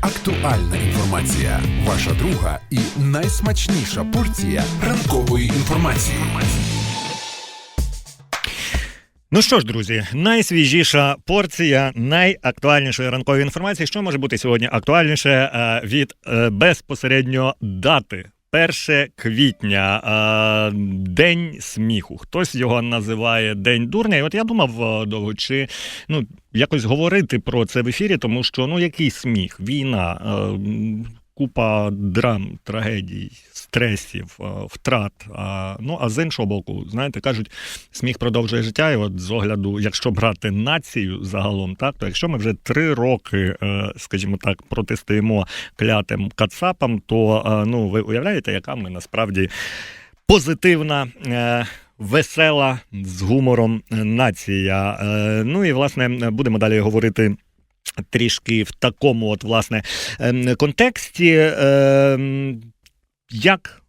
Актуальна інформація, ваша друга і найсмачніша порція ранкової інформації. Ну що ж, друзі, найсвіжіша порція найактуальнішої ранкової інформації. Що може бути сьогодні актуальніше е, від е, безпосередньо дати? 1 квітня, день сміху. Хтось його називає День дурня. І от я думав довго, чи ну якось говорити про це в ефірі, тому що ну який сміх, війна, купа драм, трагедій, стресів, е, втрат. Ну а з іншого боку, знаєте, кажуть, сміх продовжує життя. І от з огляду, якщо брати націю загалом, так то якщо ми вже три роки, е, скажімо так, протистоїмо клятим кацапам, то е, ну ви уявляєте, яка ми насправді позитивна. Весела з гумором нація. Ну і власне будемо далі говорити трішки в такому, от власне ем, контексті, ем, як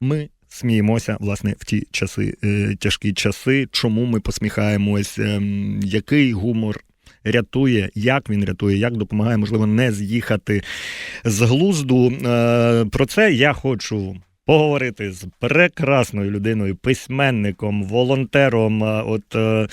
ми сміємося власне в ті часи, е, тяжкі часи, чому ми посміхаємось, ем, який гумор. Рятує, як він рятує, як допомагає, можливо, не з'їхати з глузду. Е, Про це я хочу поговорити з прекрасною людиною, письменником, волонтером, е, от е,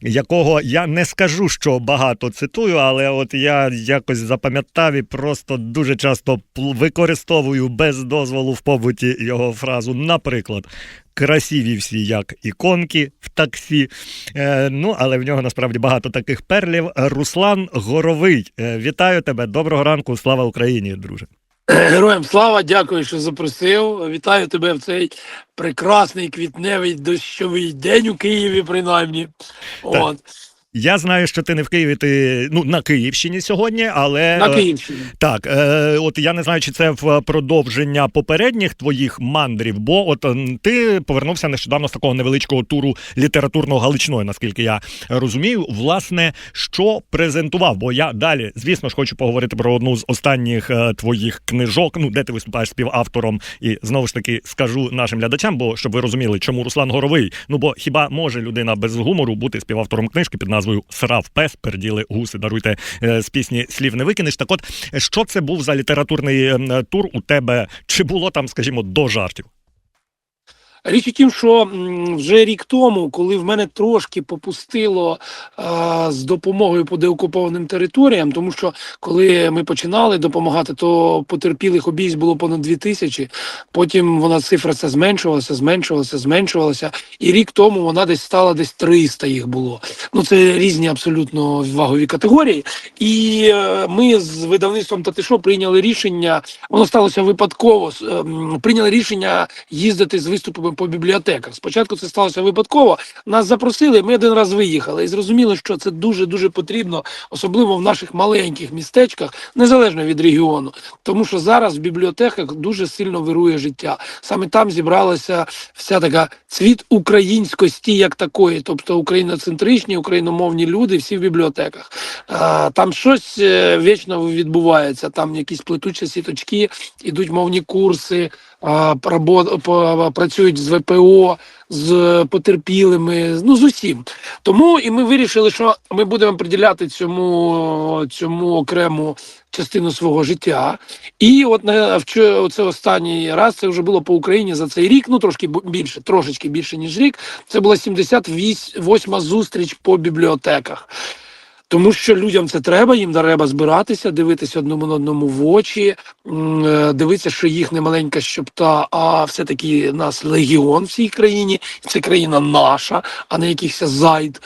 якого я не скажу, що багато цитую, але от я якось запам'ятав і просто дуже часто використовую без дозволу в побуті його фразу. Наприклад, красиві всі як іконки в таксі. Е, ну, але в нього насправді багато таких перлів. Руслан Горовий. Е, вітаю тебе. Доброго ранку. Слава Україні, друже. Героям слава, дякую, що запросив. Вітаю тебе в цей прекрасний квітневий дощовий день у Києві, принаймні. От, Я знаю, що ти не в Києві, ти ну на Київщині сьогодні, але на Київщині. Так, е, от я не знаю, чи це в продовження попередніх твоїх мандрів, бо от ти повернувся нещодавно з такого невеличкого туру літературного Галичної, наскільки я розумію. Власне, що презентував? Бо я далі, звісно ж, хочу поговорити про одну з останніх е, твоїх книжок, ну де ти виступаєш співавтором, і знову ж таки скажу нашим глядачам, бо щоб ви розуміли, чому Руслан Горовий. Ну бо хіба може людина без гумору бути співавтором книжки під назвою Срав пес, перділи гуси, даруйте е, з пісні слів не викинеш. Так от, що це був за літературний ем, тур у тебе? Чи було там, скажімо, до жартів? Річ у тім, що вже рік тому, коли в мене трошки попустило а, з допомогою по деокупованим територіям, тому що коли ми починали допомагати, то потерпілих обійсть було понад дві тисячі. Потім вона цифра ця зменшувалася, зменшувалася, зменшувалася. І рік тому вона десь стала десь 300 їх було. Ну це різні абсолютно вагові категорії. І е, ми з видавництвом Татишо прийняли рішення. Воно сталося випадково. ем, Прийняли рішення їздити з виступами по бібліотеках. Спочатку це сталося випадково. Нас запросили. Ми один раз виїхали і зрозуміли, що це дуже дуже потрібно, особливо в наших маленьких містечках, незалежно від регіону. Тому що зараз в бібліотеках дуже сильно вирує життя. Саме там зібралася вся така цвіт українськості, як такої, тобто україноцентричні, україномовні люди, всі в бібліотеках. Там щось е, вічно відбувається. Там якісь плетучі сіточки, ідуть мовні курси, працюють з ВПО, з потерпілими, ну з усім. Тому і ми вирішили, що ми будемо приділяти цьому, цьому окрему частину свого життя. І от на це останній раз це вже було по Україні за цей рік. Ну трошки більше, трошечки більше ніж рік. Це була 78 зустріч по бібліотеках. Тому що людям це треба, їм треба збиратися, дивитися одному на одному в очі, е, дивитися, що їх не маленька щопта, а все-таки нас легіон в цій країні. Це країна наша, а не якихось зайд.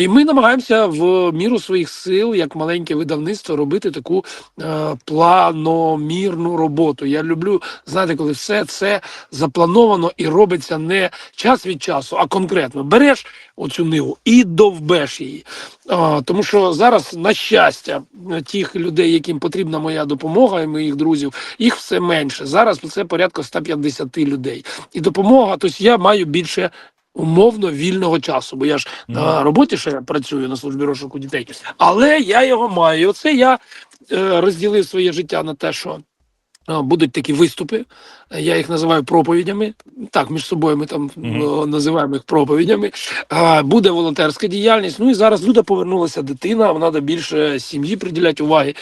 І ми намагаємося в міру своїх сил, як маленьке видавництво, робити таку е, планомірну роботу. Я люблю знаєте, коли все це заплановано і робиться не час від часу, а конкретно береш оцю ниву і довбеш її. А, тому що зараз, на щастя, тих людей, яким потрібна моя допомога, і моїх друзів, їх все менше. Зараз це порядка 150 людей. І допомога, тобто я маю більше. Умовно вільного часу, бо я ж на роботі ще працюю на службі розшуку дітей, але я його маю. І Оце я е, розділив своє життя на те, що будуть такі виступи. Я їх називаю проповідями. Так, між собою ми там Мгм. е, називаємо їх проповідями. Буде волонтерська діяльність. Ну і зараз люди повернулася дитина, вам треба більше сім'ї приділяти уваги.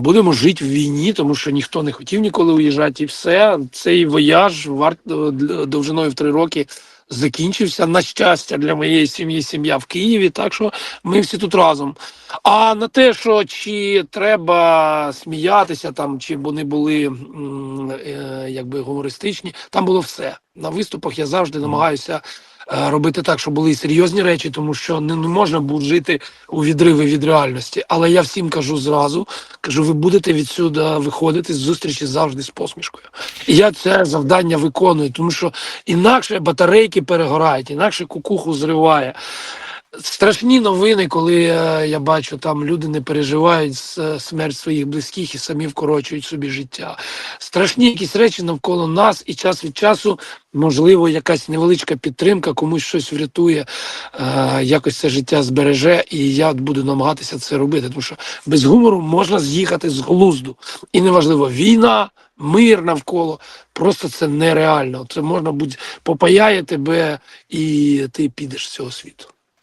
Будемо жити в війні, тому що ніхто не хотів ніколи уїжджати, і все. Цей вояж варт е, довжиною в три роки. Закінчився на щастя для моєї сім'ї, сім'я в Києві. Так що ми всі тут разом. А на те, що чи треба сміятися там, чи вони були е, якби гумористичні, там було все. На виступах я завжди намагаюся робити так, щоб були серйозні речі, тому що не можна буде жити у відриви від реальності. Але я всім кажу зразу: кажу, ви будете відсюди виходити з зустрічі завжди з посмішкою. І я це завдання виконую, тому що інакше батарейки перегорають, інакше кукуху зриває. Страшні новини, коли е, я бачу, там люди не переживають е, смерть своїх близьких і самі вкорочують собі життя. Страшні якісь речі навколо нас, і час від часу, можливо, якась невеличка підтримка, комусь щось врятує, е, якось це життя збереже, і я буду намагатися це робити. Тому що без гумору можна з'їхати з глузду. І неважливо, війна. Мир навколо, просто це нереально. Це можна бути попаяє тебе, і ти підеш з цього світу.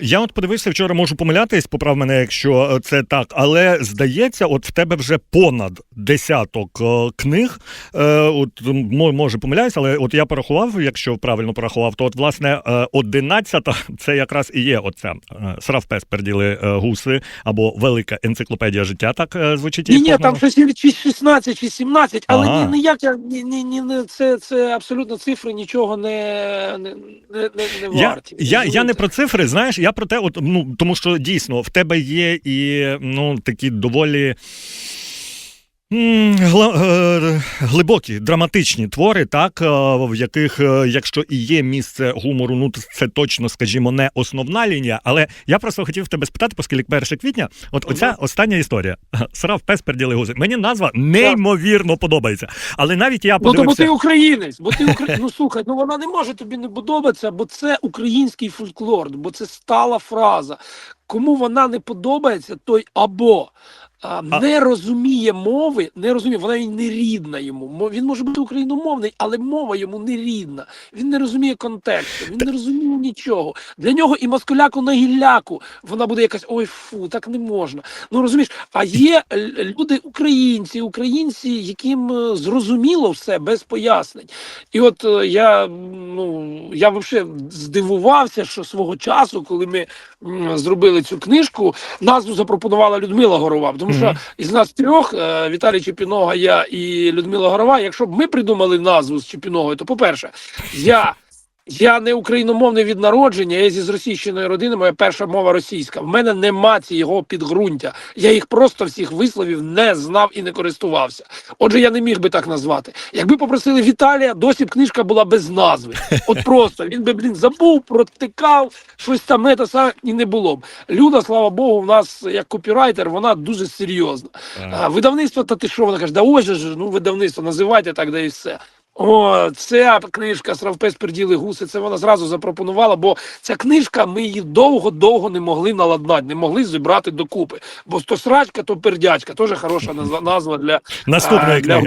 Я от подивився вчора, можу помилятись, поправ мене, якщо е, це так, але здається, от в тебе вже понад десяток е, книг. Е, От може помиляюсь, але от я порахував, якщо правильно порахував, то от власне е, одинадцята це якраз і є оця е, Срав Пес перділи е, гуси або велика енциклопедія життя. Так е, звучить Ні, ні, там щось чи 16, чи 17, але Ага. ні, ніяк ні, ні, ні, це, це абсолютно цифри нічого не, не, не, не, не Я, варті. я, я не про цифри, знаєш, я про те, от, ну, тому що дійсно в тебе є і ну, такі доволі. Е, Глибокі, драматичні твори, так, е, в яких, е, якщо і є місце гумору, ну це точно, скажімо, не основна лінія. Але я просто хотів тебе спитати, оскільки 1 квітня, от оця остання історія. Срав пес перділи гузи. Мені назва неймовірно подобається. Але навіть я Ну, тому подивився. ти українець, бо ти укра... ну слухай, ну вона не може тобі не подобатися, бо це український фольклор, бо це стала фраза. Кому вона не подобається, той або а, не розуміє мови, не розуміє, вона й не рідна йому. Він може бути україномовний, але мова йому не рідна. Він не розуміє контексту, він не розуміє нічого. Для нього і москаляку на гілляку вона буде якась ой фу, так не можна. Ну розумієш, а є люди українці, українці, яким е, зрозуміло все без пояснень. І от е, я ну я взагалі здивувався, що свого часу, коли ми зробили цю книжку, назву запропонувала Людмила Горова. Тому що із нас трьох е, Віталій Чепінога, я і Людмила Горова. Якщо б ми придумали назву з Чепіногою, то по-перше, я. Я не україномовний від народження, я зі зросійщеної родини, моя перша мова російська. В мене нема цього підґрунтя. Я їх просто всіх висловів не знав і не користувався. Отже, я не міг би так назвати. Якби попросили Віталія, досі б книжка була без назви. От просто він би блін забув, протикав щось там це саме і не було б. Люда, слава Богу, в нас як копірайтер, вона дуже серйозна. А, видавництво, та ти що вона каже, да ось же ж, ну видавництво, називайте так, да і все. О, ця книжка Сравпес перділи гуси. Це вона зразу запропонувала, бо ця книжка ми її довго-довго не могли наладнати, не могли зібрати докупи. Бо то срачка, то пердячка, теж хороша назва, для Наступної а, для,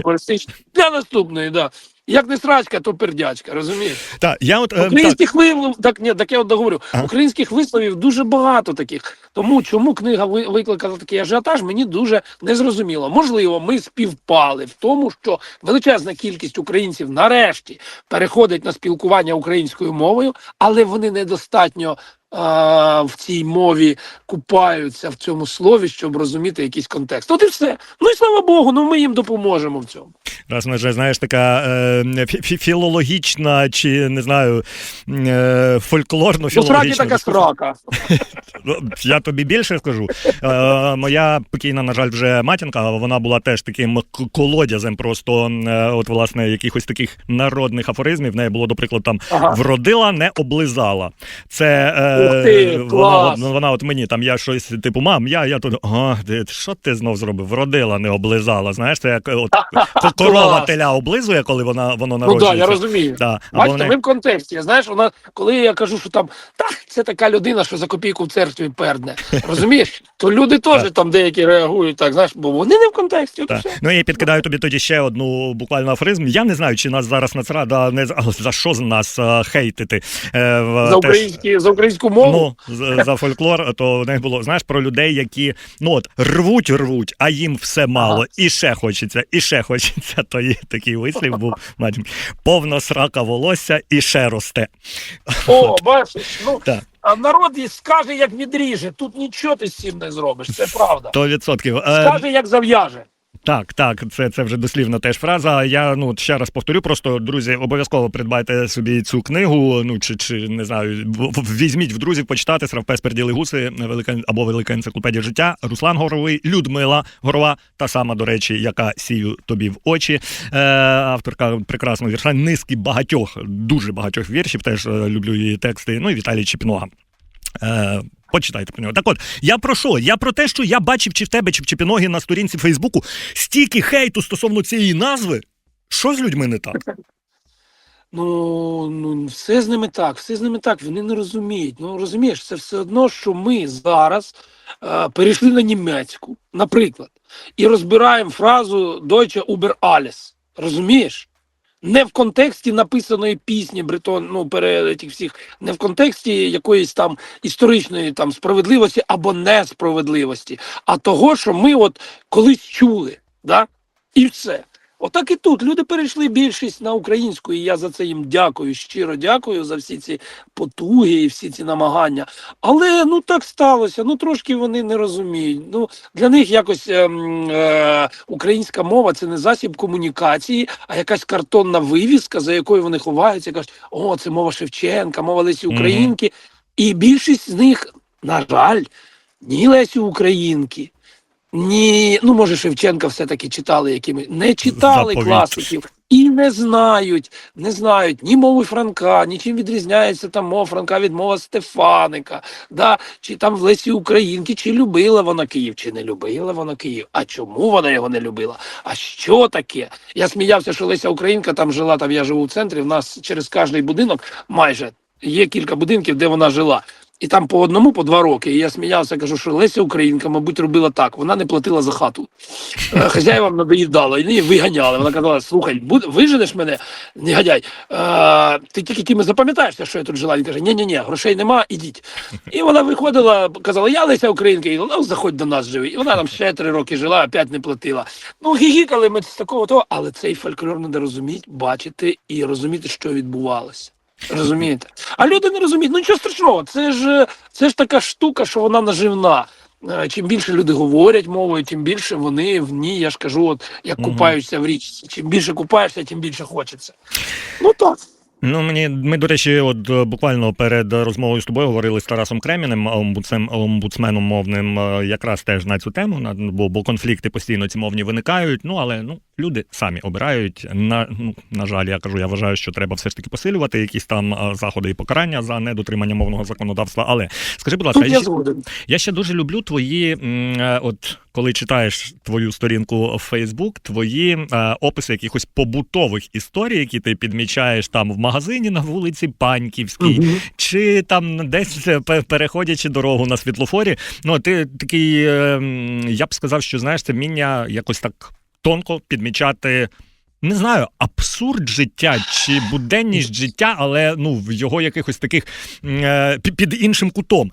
для наступної, да. Як не срачка, то пердячка, розумієш? Так, я от, е, так, Українських висловів, так ні, так я от договорю. Ага. Українських висловів дуже багато таких. Тому чому книга ви- викликала такий ажіотаж, мені дуже незрозуміло. Можливо, ми співпали в тому, що величезна кількість українців нарешті переходить на спілкування українською мовою, але вони недостатньо. А, В цій мові купаються в цьому слові, щоб розуміти якийсь контекст. От і все. Ну і слава Богу, ну ми їм допоможемо в цьому. Раз ми вже знаєш, така е, фі- фі- філологічна чи не знаю, е, фольклорно Ну, така срака. Ну, Я тобі більше скажу. Е, моя покійна, на жаль, вже матінка, вона була теж таким колодязем, просто е, от власне якихось таких народних афоризмів. В неї було, до прикладу, там Ага. вродила, не облизала. Це е, Ух ти, вона, клас! от, вона от мені там я щось типу, мам, я, я тут ага, ти- що ти знов зробив? Вродила, не облизала. Знаєш, це як от ко- корова Клас. теля облизує, коли вона воно Ну народжується. так, я розумію. Да. Або Бачите, вони- ми в контексті. Знаєш, вона, коли я кажу, що там так, це така людина, що за копійку в церкві пердне. Розумієш? То люди теж там деякі реагують так, знаєш, бо вони не в контексті. От і Так. все. Ну я підкидаю тобі тоді ще одну буквально афоризм. Я не знаю, чи нас зараз Нацрада не за що з нас е, хейтити е, в За, теж- українські, за українську мову. Ну, за, за фольклор, то в них було знаєш про людей, які ну от рвуть, рвуть, а їм все мало, Ага. і ще хочеться, і ще хочеться. То є такий вислів був. мать, Повна срака волосся і ще росте. О, бачиш, ну Так. а народ і скаже, як відріже. Тут нічого ти з цим не зробиш. Це правда. То відсотків. Е, Скаже, як зав'яже. Так, так, це, це вже дослівна теж фраза. Я ну ще раз повторю, просто друзі, обов'язково придбайте собі цю книгу. Ну чи, чи не знаю, візьміть в друзів почитати Сравпес перділи гуси, велика або велика енциклопедія життя. Руслан Горовий, Людмила Горова, та сама, до речі, яка сію тобі в очі. Е, авторка прекрасного вірша, низки багатьох, дуже багатьох віршів. Теж е, люблю її тексти. Ну і Віталій Чепінога. Е, Почитайте про нього. Так от, я про що? Я про те, що я бачив чи в тебе, чи в Чепіногі на сторінці Фейсбуку стільки хейту стосовно цієї назви. Що з людьми не так? Ну, ну все з ними так, все з ними так. Вони не розуміють. Ну розумієш, це все одно, що ми зараз е, перейшли на німецьку, наприклад, і розбираємо фразу Deutsche über alles. Розумієш? Не в контексті написаної пісні Бретон, ну пере тих всіх, не в контексті якоїсь там історичної там справедливості або несправедливості, а того, що ми от колись чули, да? і все. Отак і тут люди перейшли більшість на українську, і я за це їм дякую. Щиро дякую за всі ці потуги і всі ці намагання. Але ну так сталося. Ну трошки вони не розуміють. Ну для них якось ем, е, українська мова це не засіб комунікації, а якась картонна вивіска, за якою вони ховаються. Кажуть, о, це мова Шевченка, мова Лесі. Українки. І більшість з них, на жаль, ні Лесі Українки. Ні, ну може Шевченка все-таки читали якими не читали Заповідь. класиків і не знають, не знають ні мови Франка, нічим відрізняється там мова Франка від мови Стефаника, да? чи там в Лесі Українки, чи любила вона Київ, чи не любила вона Київ. А чому вона його не любила? А що таке? Я сміявся, що Леся Українка там жила, там я живу в центрі. В нас через кожний будинок майже є кілька будинків, де вона жила. І там по одному, по два роки. І я сміявся, кажу, що Леся Українка, мабуть, робила так. Вона не платила за хату. Е, Хазяївам надоїдало, і її виганяли. Вона казала: слухай, виженеш мене, негодяй. Е, ти тільки тим і запам'ятаєшся, що я тут жила. Він каже, ні ні ні грошей нема, ідіть. І вона виходила, казала, я Леся Українка, і ну, заходь до нас живи. І вона там ще три роки жила, опять не платила. Ну, гігікали ми з такого того, але цей фольклор треба розуміти, бачити і розуміти, що відбувалося. Розумієте? А люди не розуміють. Ну нічого страшного, це ж це ж така штука, що вона наживна. Е, Чим більше люди говорять мовою, тим більше вони в ній, я ж кажу, от як купаються в річці. Чим більше купаєшся, тим більше хочеться. Ну так. Ну мені ми, до речі, от е, буквально перед розмовою з тобою говорили з Тарасом Креміним, омбудсмен, омбудсменом мовним, е, якраз теж на цю тему, на- бо, бо конфлікти постійно ці мовні виникають. Ну але ну люди самі обирають. На ну на жаль, я кажу, я вважаю, що треба все ж таки посилювати якісь там е, заходи і покарання за недотримання мовного законодавства. Але скажи, будь ласка, я я ще- я ще дуже люблю твої, от коли читаєш твою сторінку в Фейсбук, твої е, описи якихось побутових історій, які ти підмічаєш там в магазині на вулиці Паньківській, Мгм. чи там десь е, переходячи дорогу на світлофорі. Ну, ти такий, е, я б сказав, що знаєш, це вміння якось так тонко підмічати. Не знаю, абсурд життя чи буденність життя, але ну в його якихось таких е, під іншим кутом.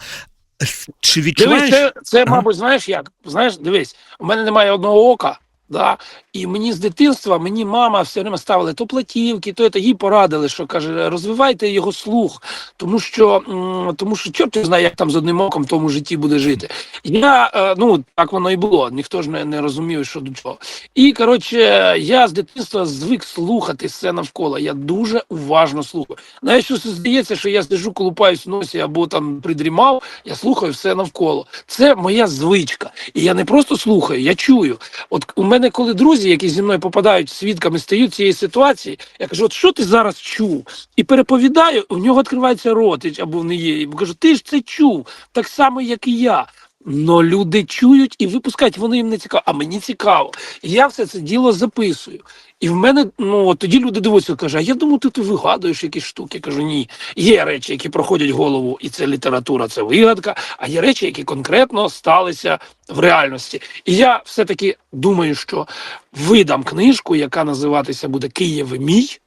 Чи відчуваєш? Дивись, це, це, мабуть, знаєш як? Знаєш, дивись, у мене немає одного ока. Да? І мені з дитинства, мені мама все время ставили то платівки, то це їй порадили, що каже, розвивайте його слух, тому що тому що чорт знає, як там з одним оком в тому житті буде жити. Я е, ну так воно і було. Ніхто ж не, не розумів, що до чого. І коротше, я з дитинства звик слухати все навколо. Я дуже уважно слухаю. Навіть що здається, що я сиджу, колупаюсь в носі або там придрімав, я слухаю все навколо. Це моя звичка. І я не просто слухаю, я чую. От у мене, коли друзі, які зі мною попадають свідками, стають цієї ситуації, я кажу, от що ти зараз чув? І переповідаю, у нього відкривається ротич або в неї. Кажу, ти ж це чув, так само, як і я. Но люди чують і випускають, воно їм не цікаво, а мені цікаво. Я все це діло записую. І в мене ну тоді люди дивуються, каже, а я думаю, ти, ти вигадуєш якісь штуки. Я кажу, ні. Є речі, які проходять голову, і це література, це вигадка, а є речі, які конкретно сталися в реальності. І я все-таки думаю, що видам книжку, яка називатися буде Київ мій.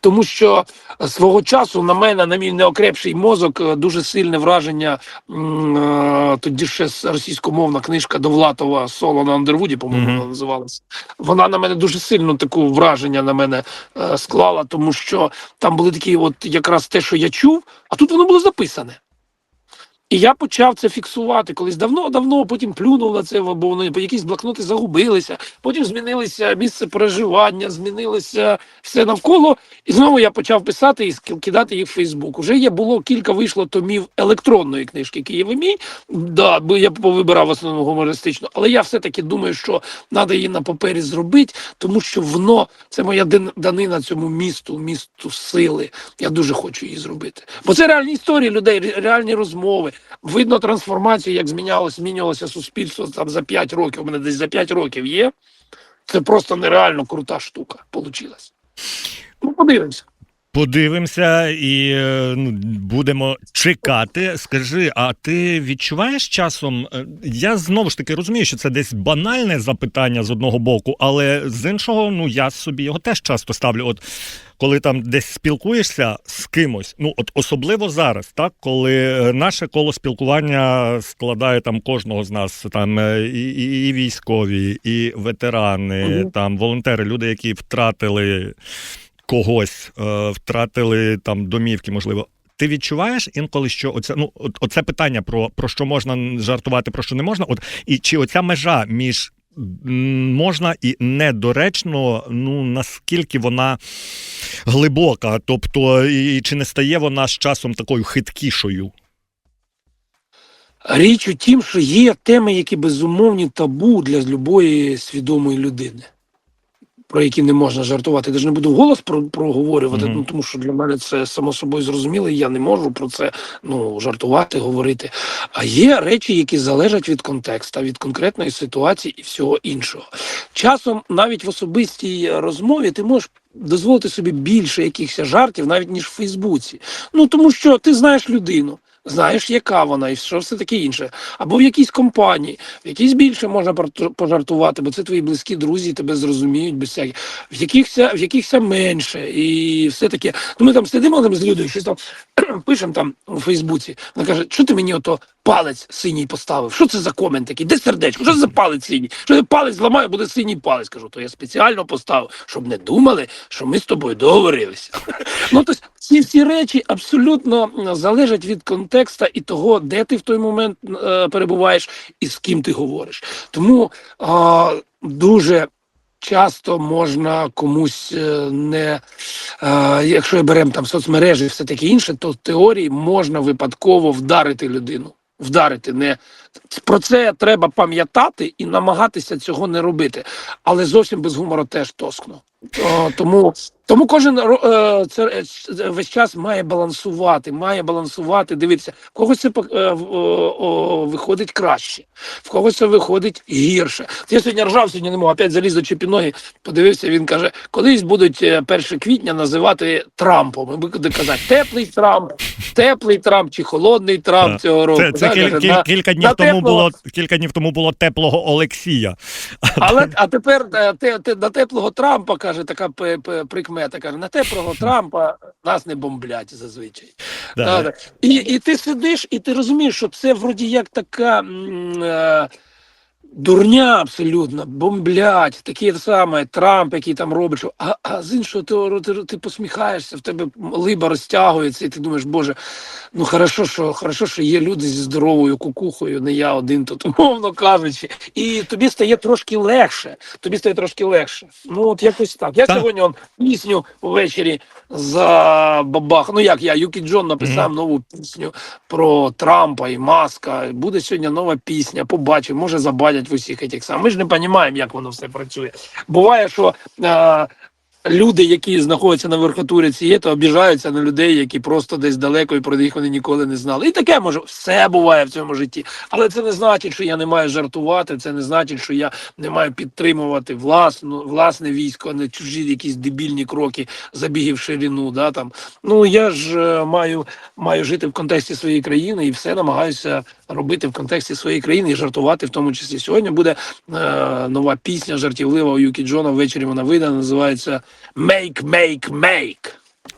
Тому що свого часу на мене, на мій неокрепший мозок, е, дуже сильне враження. е, Тоді ще російськомовна книжка Довлатова Соло на Андервуді, по-моєму, mm -hmm. називалася. Вона на мене дуже сильно таку враження на мене е, склала, тому що там були такі, от якраз те, що я чув, а тут воно було записане. І я почав це фіксувати колись давно-давно, потім плюнув на це, бо вони якісь блокноти загубилися, потім змінилося місце проживання, змінилося все навколо. І знову я почав писати і кидати їх в Фейсбук. Уже є було кілька вийшло томів електронної книжки Київ і мій. Да, бо я повибирав в основному гумористично, але я все-таки думаю, що треба її на папері зробити, тому що воно це моя данина цьому місту, місту сили. Я дуже хочу її зробити. Бо це реальні історії людей, реальні розмови. Видно трансформацію, як змінялося, змінювалося суспільство там за 5 років. У мене десь за 5 років є. Це просто нереально крута штука. Получилась. Ну, подивимося. Подивимося і е, ну, будемо чекати. Скажи, а ти відчуваєш часом? е, Я знову ж таки розумію, що це десь банальне запитання з одного боку, але з іншого, ну я собі його теж часто ставлю. От коли там десь спілкуєшся з кимось, ну от особливо зараз, так коли е, наше коло спілкування складає там кожного з нас, там і, і, і військові, і ветерани, Мгм. там волонтери, люди, які втратили когось, е, втратили там домівки, можливо. Ти відчуваєш інколи, що оце, ну, оце питання про, про що можна жартувати, про що не можна. От, і чи оця межа між можна і недоречно, ну наскільки вона глибока, тобто, і чи не стає вона з часом такою хиткішою? Річ у тім, що є теми, які безумовні табу для любої свідомої людини, про які не можна жартувати. Я ж не буду вголос про, проговорювати, Мгм. ну тому що для мене це само собою зрозуміло, і я не можу про це ну, жартувати, говорити. А є речі, які залежать від контексту, від конкретної ситуації і всього іншого. Часом навіть в особистій розмові ти можеш. Дозволити собі більше якихось жартів, навіть ніж в Фейсбуці. Ну тому що ти знаєш людину, знаєш, яка вона, і що все таке інше. Або в якійсь компанії, в якійсь більше можна пожартувати, бо це твої близькі друзі, тебе зрозуміють без всяких, в якихось, в якихось менше. І все таке. Ну ми там сидимо там з людьою, щось там пишемо там у Фейсбуці. Вона каже, що ти мені ото палець синій поставив? Що це за комент такий? Де сердечко? Що це за палець синій? Що я палець зламаю, буде синій палець. Кажу, то я спеціально поставив, щоб не думали, що ми з тобою договорилися. Ну, тобто, ці всі речі абсолютно залежать від контекста і того, де ти в той момент е, перебуваєш і з ким ти говориш. Тому а, дуже часто можна комусь е, не, е, якщо беремо там соцмережі все таке інше, то в теорії можна випадково вдарити людину. Вдарити не про це треба пам'ятати і намагатися цього не робити, але зовсім без гумору теж тоскно. О, тому тому кожен е, це е, весь час має балансувати, має балансувати. Дивитися, в когось це е, о, о, виходить краще, в когось це виходить гірше. Я сьогодні ржав, сьогодні не мог, опять заліз до Чепіноги, подивився. Він каже: колись будуть е, 1 квітня називати Трампом. І буде казати теплий Трамп, теплий Трамп чи холодний Трамп Так. цього року. Це, це Да, кіль, кіль- на- кілька днів на тому теплого- було кілька днів тому було теплого Олексія. Але а тепер е, те, те, на теплого Трампа каже така п- п- прикмета. Каже, на те про Трампа нас не бомблять зазвичай. Да. І, і ти сидиш, і ти розумієш, що це вроді як така. м, Е, Дурня абсолютно, бомблять, такі саме Трамп, який там робить, що, а, а з іншого ти, ти, ти посміхаєшся, в тебе либа розтягується, і ти думаєш, Боже, ну хорошо, що хорошо, що є люди зі здоровою кукухою, не я один тут, умовно кажучи, і тобі стає трошки легше. Тобі стає трошки легше. Ну от якось так. Я Так. сьогодні он, пісню ввечері за бабах. Ну як я, Юкі Джон написав нову пісню про Трампа і Маска. Буде сьогодні нова пісня. Побачимо, може забадять в усіх цих самих. Ми ж не розуміємо, як воно все працює. Буває, що. Е, люди, які знаходяться на верхотурі цієї, обіжаються на людей, які просто десь далеко і про їх вони ніколи не знали. І таке може все буває в цьому житті. Але це не значить, що я не маю жартувати. Це не значить, що я не маю підтримувати власну власне військо, а не чужі якісь дебільні кроки, забіги в ширину. Да, там. Ну я ж е, маю, маю жити в контексті своєї країни і все намагаюся робити в контексті своєї країни і жартувати, в тому числі. Сьогодні буде е, нова пісня жартівлива у Юкі Джона. Ввечері вона вийде, називається Make, Make, Make.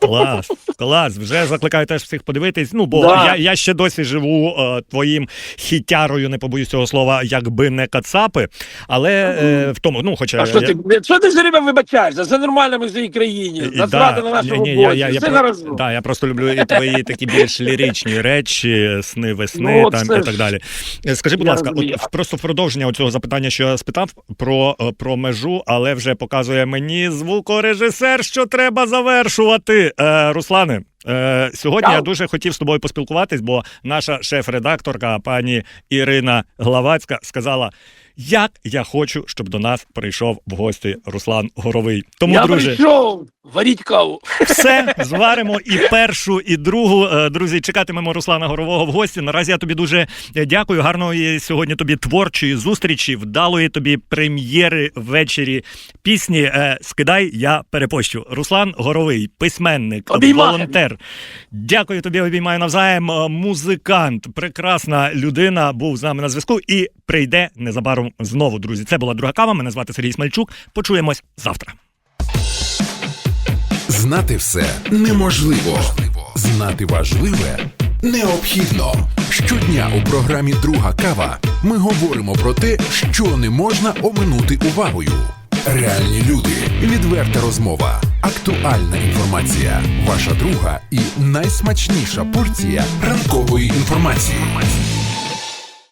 Клас, клас. Вже закликаю теж всіх подивитись. Ну, бо Да. я, я ще досі живу е, твоїм хітярою, не побоюсь цього слова, якби не кацапи. Але е, в тому, ну, хоча А що я- ти, що ти все время вибачаєшся? Все нормально, ми в своїй країні. Насрати да, на нашому боці. я, я, я, все про- да, я просто люблю і твої такі більш ліричні речі, сни весни Ну, там, це і так далі. Е, Скажи, будь Я ласка, розумію. от просто в продовження цього запитання, що я спитав про, е, про межу, але вже показує мені звукорежисер, що треба завершувати. Е, Руслане. Е, сьогодні Ау. я дуже хотів з тобою поспілкуватись, бо наша шеф-редакторка пані Ірина Главацька сказала: як я хочу, щоб до нас прийшов в гості Руслан Горовий. Тому, я друже, прийшов варіть каву. все зваримо і першу, і другу. Е, Друзі, чекатимемо Руслана Горового в гості. Наразі я тобі дуже е, дякую. Гарної сьогодні тобі творчої зустрічі, вдалої тобі прем'єри ввечері пісні. Е, Скидай, я перепощу. Руслан Горовий, письменник, Обіймаю. волонтер. Дякую тобі, обіймаю навзаєм. Музикант, прекрасна людина, був з нами на зв'язку і прийде незабаром знову. Друзі, це була друга кава. Мене звати Сергій Смальчук. Почуємось завтра. Знати все неможливо. Знати важливе необхідно. Щодня у програмі Друга кава ми говоримо про те, що не можна оминути увагою. Реальні люди, відверта розмова, актуальна інформація, ваша друга і найсмачніша порція ранкової інформації.